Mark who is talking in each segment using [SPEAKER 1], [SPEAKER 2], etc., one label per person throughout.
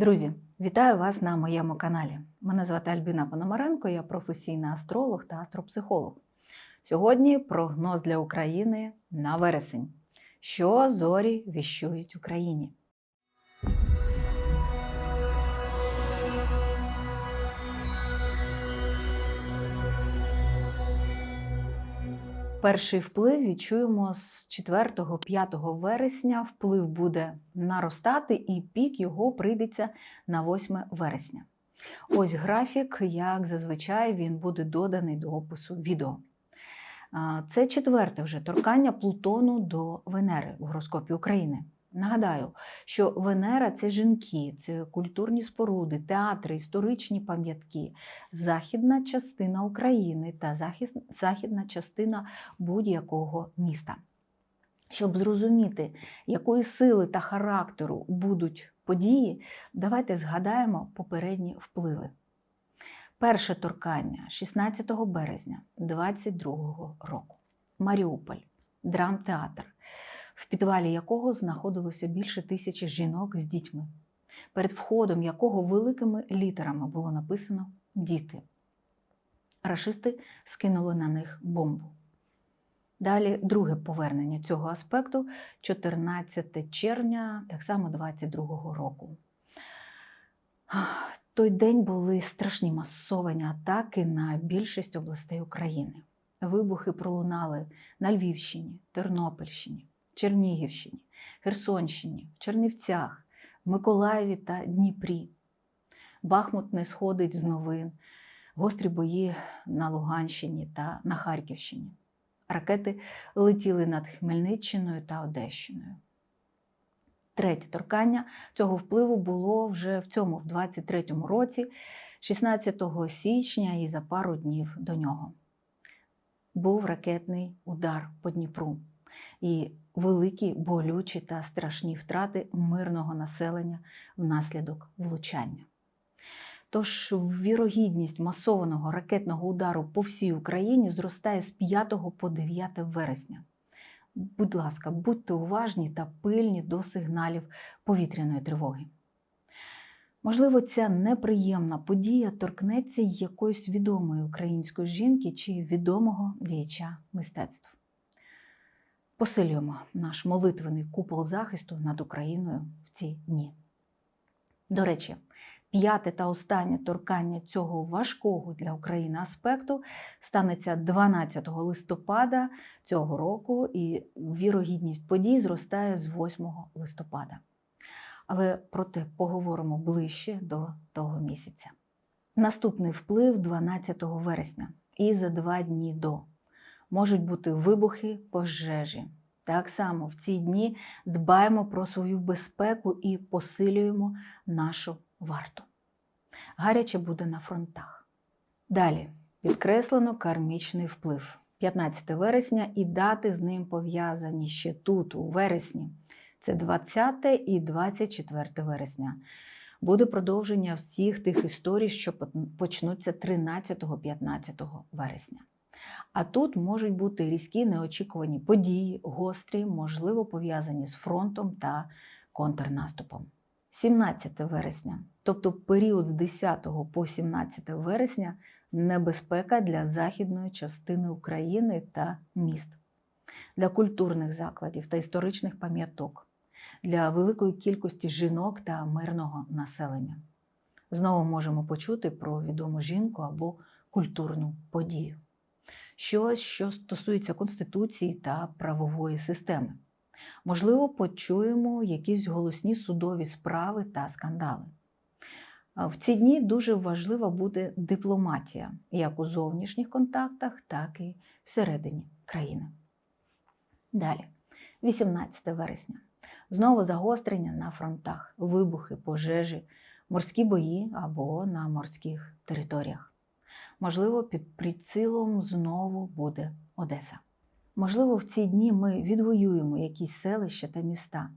[SPEAKER 1] Друзі, вітаю вас на моєму каналі. Мене звати Альбіна Пономаренко, я професійний астролог та астропсихолог. Сьогодні прогноз для України на вересень. Що зорі віщують Україні? Перший вплив відчуємо з 4-5 вересня. Вплив буде наростати, і пік його прийдеться на 8 вересня. Ось графік, як зазвичай, він буде доданий до опису відео. Це четверте вже торкання Плутону до Венери в гороскопі України. Нагадаю, що Венера це жінки, це культурні споруди, театри, історичні пам'ятки, західна частина України та західна частина будь-якого міста. Щоб зрозуміти, якої сили та характеру будуть події, давайте згадаємо попередні впливи. Перше торкання 16 березня 22 року. Маріуполь, драмтеатр, в підвалі якого знаходилося більше тисячі жінок з дітьми, перед входом якого великими літерами було написано Діти. Рашисти скинули на них бомбу. Далі друге повернення цього аспекту 14 червня, так само 22-го року. Той день були страшні масовані атаки на більшість областей України. Вибухи пролунали на Львівщині, Тернопільщині, Чернігівщині, Херсонщині, Чернівцях, Миколаєві та Дніпрі. Бахмут не сходить з новин, гострі бої на Луганщині та на Харківщині. Ракети летіли над Хмельниччиною та Одещиною. Третє торкання цього впливу було вже в цьому, в 23-му році, 16 січня і за пару днів до нього. Був ракетний удар по Дніпру і великі болючі та страшні втрати мирного населення внаслідок влучання. Тож вірогідність масованого ракетного удару по всій Україні зростає з 5 по 9 вересня. Будь ласка, будьте уважні та пильні до сигналів повітряної тривоги. Можливо, ця неприємна подія торкнеться якоїсь відомої української жінки чи відомого діяча мистецтв. Посилюємо наш молитвений купол захисту над Україною в ці дні. До речі, п'яте та останнє торкання цього важкого для України аспекту станеться 12 листопада цього року, і вірогідність подій зростає з 8 листопада. Але проте поговоримо ближче до того місяця. Наступний вплив 12 вересня і за два дні до можуть бути вибухи, пожежі. Так само в ці дні дбаємо про свою безпеку і посилюємо нашу варту. Гаряче буде на фронтах. Далі підкреслено кармічний вплив. 15 вересня і дати з ним пов'язані ще тут, у вересні. Це 20 і 24 вересня. Буде продовження всіх тих історій, що почнуться 13-15 вересня. А тут можуть бути різкі неочікувані події, гострі, можливо, пов'язані з фронтом та контрнаступом. 17 вересня, тобто період з 10 по 17 вересня, небезпека для західної частини України та міст, для культурних закладів та історичних пам'яток, для великої кількості жінок та мирного населення. Знову можемо почути про відому жінку або культурну подію. Щось, що стосується Конституції та правової системи. Можливо, почуємо якісь голосні судові справи та скандали. В ці дні дуже важлива буде дипломатія як у зовнішніх контактах, так і всередині країни. Далі, 18 вересня. Знову загострення на фронтах, вибухи, пожежі, морські бої або на морських територіях. Можливо, під прицілом знову буде Одеса. Можливо, в ці дні ми відвоюємо якісь селища та міста,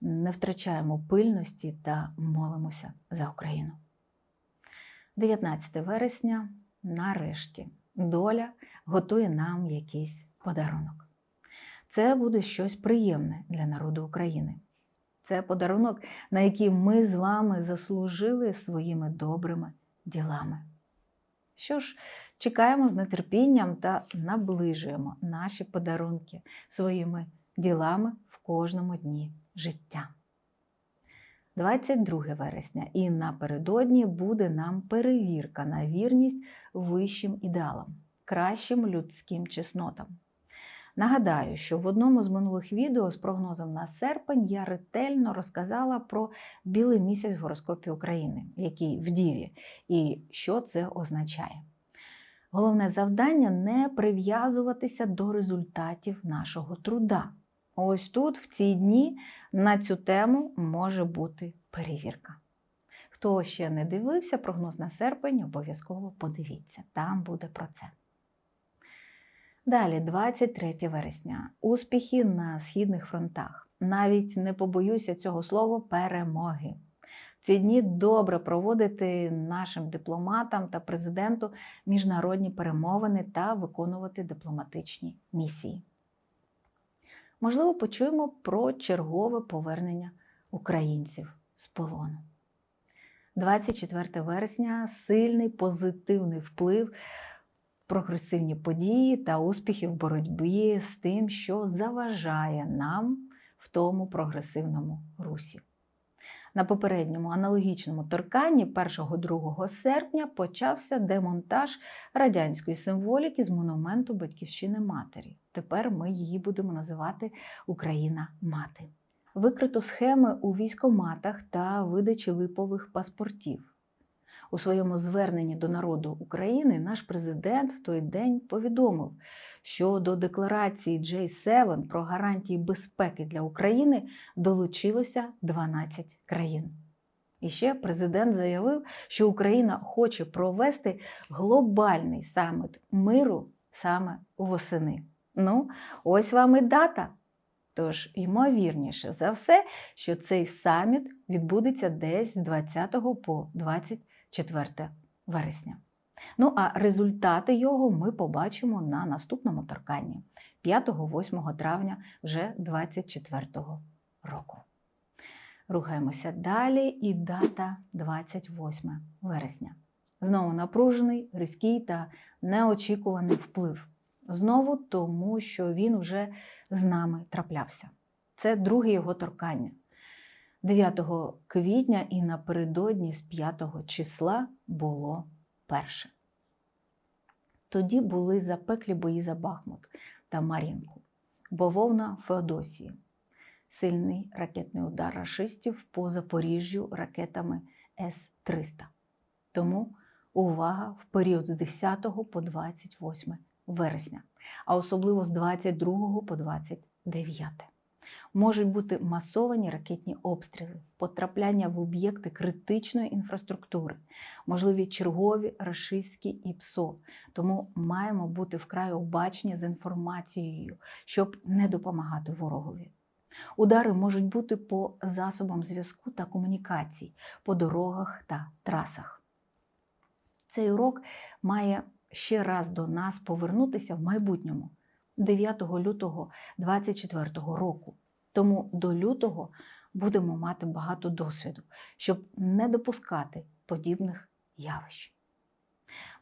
[SPEAKER 1] не втрачаємо пильності та молимося за Україну. 19 вересня, нарешті, доля готує нам якийсь подарунок. Це буде щось приємне для народу України. Це подарунок, на який ми з вами заслужили своїми добрими ділами. Що ж, чекаємо з нетерпінням та наближуємо наші подарунки своїми ділами в кожному дні життя. 22 вересня і напередодні буде нам перевірка на вірність вищим ідеалам, кращим людським чеснотам. Нагадаю, що в одному з минулих відео з прогнозом на серпень я ретельно розказала про білий місяць в гороскопі України, який в Діві, і що це означає. Головне завдання не прив'язуватися до результатів нашого труда. Ось тут, в ці дні, на цю тему може бути перевірка. Хто ще не дивився прогноз на серпень, обов'язково подивіться, там буде про це. Далі, 23 вересня. Успіхи на східних фронтах. Навіть не побоюся цього слова перемоги. Ці дні добре проводити нашим дипломатам та президенту міжнародні перемовини та виконувати дипломатичні місії. Можливо, почуємо про чергове повернення українців з полону. 24 вересня сильний позитивний вплив прогресивні події та успіхи в боротьбі з тим, що заважає нам в тому прогресивному русі. На попередньому аналогічному торканні 1-2 серпня почався демонтаж радянської символіки з монументу Батьківщини Матері. Тепер ми її будемо називати Україна Мати. Викрито схеми у військоматах та видачі липових паспортів. У своєму зверненні до народу України наш президент в той день повідомив, що до декларації J7 про гарантії безпеки для України долучилося 12 країн. І ще президент заявив, що Україна хоче провести глобальний саміт миру саме восени. Ну, ось вам і дата. Тож, ймовірніше за все, що цей саміт відбудеться десь з 20 по 24 вересня. Ну а результати його ми побачимо на наступному торканні 5-8 травня вже 24 року. Рухаємося далі, і дата 28 вересня. Знову напружений, різкий та неочікуваний вплив. Знову тому, що він вже з нами траплявся. Це друге його торкання. 9 квітня і напередодні з 5 числа було перше. Тоді були запеклі бої за Бахмут та Мар'їнку, бововна Феодосії, сильний ракетний удар рашистів по Запоріжжю ракетами С-300. Тому увага в період з 10 по 28 вересня, а особливо з 22 по 29. Можуть бути масовані ракетні обстріли, потрапляння в об'єкти критичної інфраструктури, можливі чергові рашистські і ПСО. Тому маємо бути вкрай обачні з інформацією, щоб не допомагати ворогові. Удари можуть бути по засобам зв'язку та комунікацій, по дорогах та трасах. Цей урок має ще раз до нас повернутися в майбутньому, 9 лютого 2024 року. Тому до лютого будемо мати багато досвіду, щоб не допускати подібних явищ.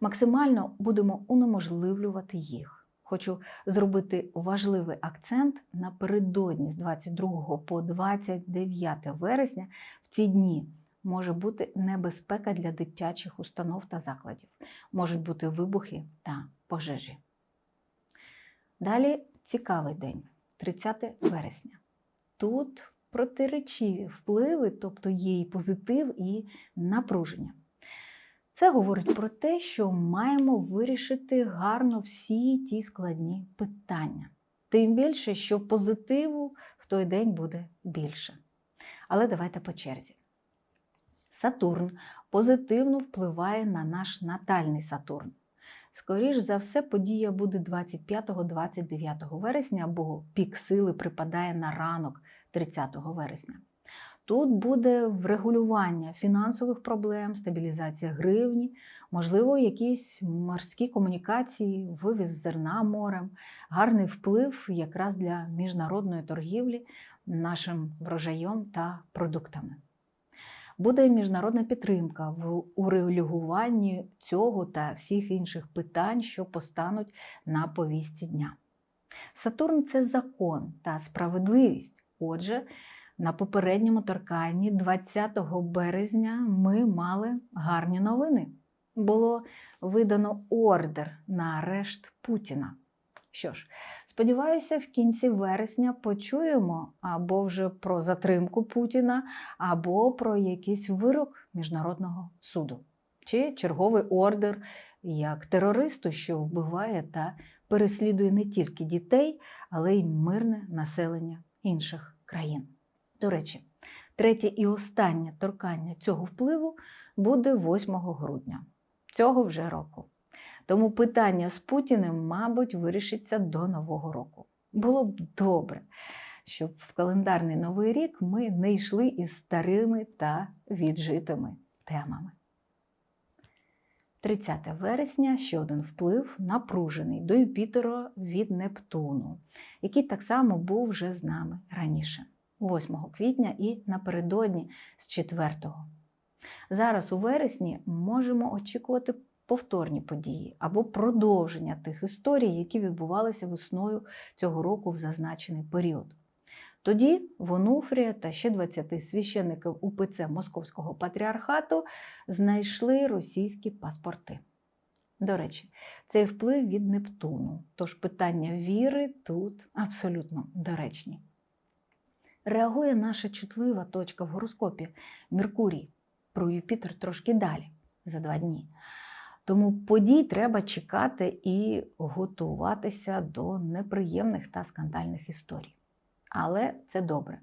[SPEAKER 1] Максимально будемо унеможливлювати їх. Хочу зробити важливий акцент напередодні з 22 по 29 вересня в ці дні. Може бути небезпека для дитячих установ та закладів, можуть бути вибухи та пожежі. Далі цікавий день, 30 вересня. Тут протиречиві впливи, тобто є і позитив, і напруження. Це говорить про те, що маємо вирішити гарно всі ті складні питання. Тим більше, що позитиву в той день буде більше. Але давайте по черзі. Сатурн позитивно впливає на наш натальний Сатурн. Скоріш за все, подія буде 25-29 вересня, бо пік сили припадає на ранок 30 вересня. Тут буде врегулювання фінансових проблем, стабілізація гривні, можливо, якісь морські комунікації, вивіз зерна морем, гарний вплив якраз для міжнародної торгівлі нашим врожаєм та продуктами. Буде міжнародна підтримка в урегулюванні цього та всіх інших питань, що постануть на повістці дня. Сатурн це закон та справедливість. Отже, на попередньому торканні 20 березня ми мали гарні новини. Було видано ордер на арешт Путіна. Що ж, сподіваюся, в кінці вересня почуємо або вже про затримку Путіна, або про якийсь вирок Міжнародного суду, чи черговий ордер як терористу, що вбиває та переслідує не тільки дітей, але й мирне населення інших країн. До речі, третє і останнє торкання цього впливу буде 8 грудня цього вже року. Тому питання з Путіним, мабуть, вирішиться до Нового року. Було б добре, щоб в календарний новий рік ми не йшли із старими та віджитими темами. 30 вересня ще один вплив напружений до Юпітера від Нептуну, який так само був вже з нами раніше, 8 квітня і напередодні з 4-го. Зараз у вересні можемо очікувати повторні події або продовження тих історій, які відбувалися весною цього року в зазначений період. Тоді в Онуфрія та ще 20 священників УПЦ Московського патріархату знайшли російські паспорти. До речі, цей вплив від Нептуну, тож питання віри тут абсолютно доречні. Реагує наша чутлива точка в гороскопі Меркурій про Юпітер трошки далі, за два дні. Тому подій треба чекати і готуватися до неприємних та скандальних історій. Але це добре,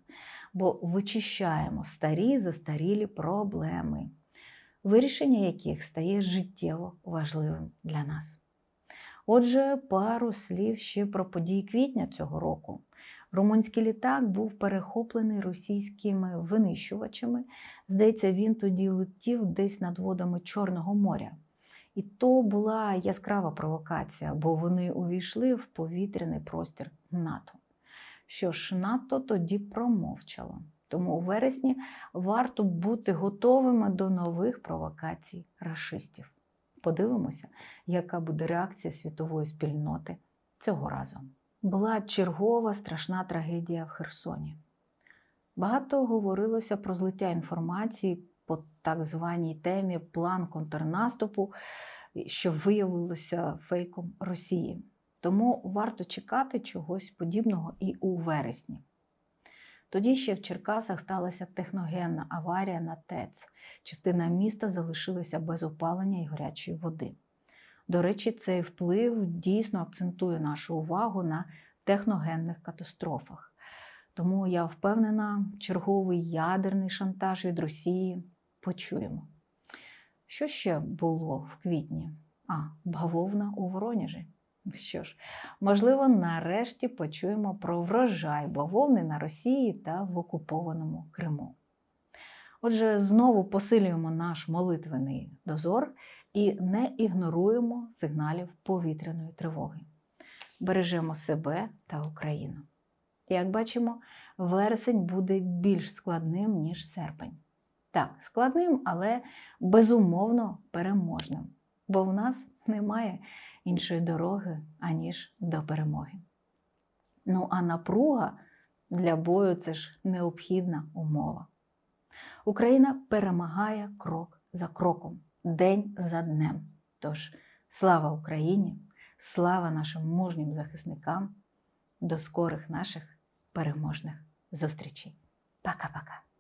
[SPEAKER 1] бо вичищаємо старі застарілі проблеми, вирішення яких стає життєво важливим для нас. Отже, пару слів ще про події квітня цього року. Румунський літак був перехоплений російськими винищувачами. Здається, він тоді летів десь над водами Чорного моря. І то була яскрава провокація, бо вони увійшли в повітряний простір НАТО. Що ж, НАТО тоді промовчало. Тому у вересні варто бути готовими до нових провокацій рашистів. Подивимося, яка буде реакція світової спільноти цього разу. Була чергова страшна трагедія в Херсоні. Багато говорилося про злиття інформації по так званій темі план контрнаступу, що виявилося фейком Росії. Тому варто чекати чогось подібного і у вересні. Тоді ще в Черкасах сталася техногенна аварія на ТЕЦ. Частина міста залишилася без опалення і гарячої води. До речі, цей вплив дійсно акцентує нашу увагу на техногенних катастрофах. Тому я впевнена, черговий ядерний шантаж від Росії почуємо. Що ще було в квітні? А, бавовна у Воронежі. Що ж, можливо, нарешті почуємо про врожай бавовни на Росії та в окупованому Криму. Отже, знову посилюємо наш молитвений дозор і не ігноруємо сигналів повітряної тривоги. Бережемо себе та Україну. Як бачимо, вересень буде більш складним, ніж серпень. Так, складним, але безумовно переможним, бо в нас немає іншої дороги, аніж до перемоги. Ну а напруга для бою це ж необхідна умова. Україна перемагає крок за кроком, день за днем. Тож слава Україні, слава нашим мужнім захисникам, до скорих наших переможних зустрічей. Пока-пока.